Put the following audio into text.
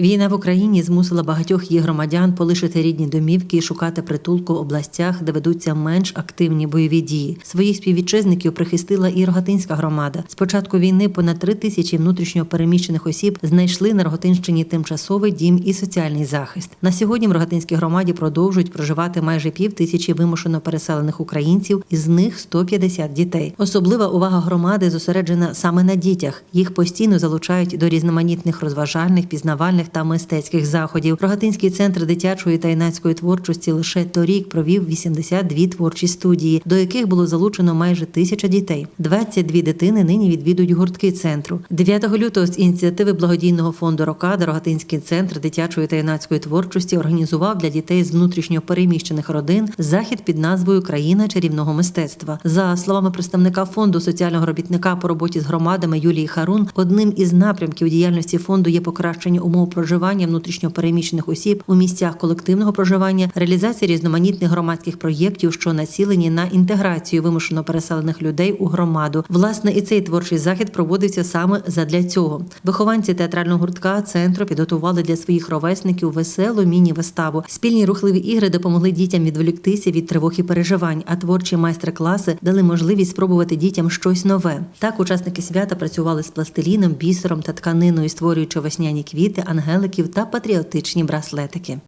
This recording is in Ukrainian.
Війна в Україні змусила багатьох її громадян полишити рідні домівки і шукати притулку в областях, де ведуться менш активні бойові дії. Своїх співвітчизників прихистила і Рогатинська громада. З початку війни понад три тисячі внутрішньо переміщених осіб знайшли на Рогатинщині тимчасовий дім і соціальний захист. На сьогодні в Рогатинській громаді продовжують проживати майже пів тисячі вимушено переселених українців, із них 150 дітей. Особлива увага громади зосереджена саме на дітях. Їх постійно залучають до різноманітних розважальних, пізнавальних та мистецьких заходів. Рогатинський центр дитячої та юнацької творчості лише торік провів 82 творчі студії, до яких було залучено майже тисяча дітей. 22 дитини нині відвідують гуртки центру. 9 лютого з ініціативи благодійного фонду Рокада Рогатинський центр дитячої та юнацької творчості організував для дітей з внутрішньо переміщених родин захід під назвою Країна чарівного мистецтва. За словами представника фонду соціального робітника по роботі з громадами Юлії Харун, одним із напрямків діяльності фонду є покращення умов проживання внутрішньо переміщених осіб у місцях колективного проживання, реалізація різноманітних громадських проєктів, що націлені на інтеграцію вимушено переселених людей у громаду. Власне, і цей творчий захід проводився саме задля цього. Вихованці театрального гуртка центру підготували для своїх ровесників веселу міні-виставу. Спільні рухливі ігри допомогли дітям відволіктися від тривог і переживань, а творчі майстер-класи дали можливість спробувати дітям щось нове. Так, учасники свята працювали з пластиліном, бісером та тканиною, створюючи весняні квіти, ангеликів та патріотичні браслетики.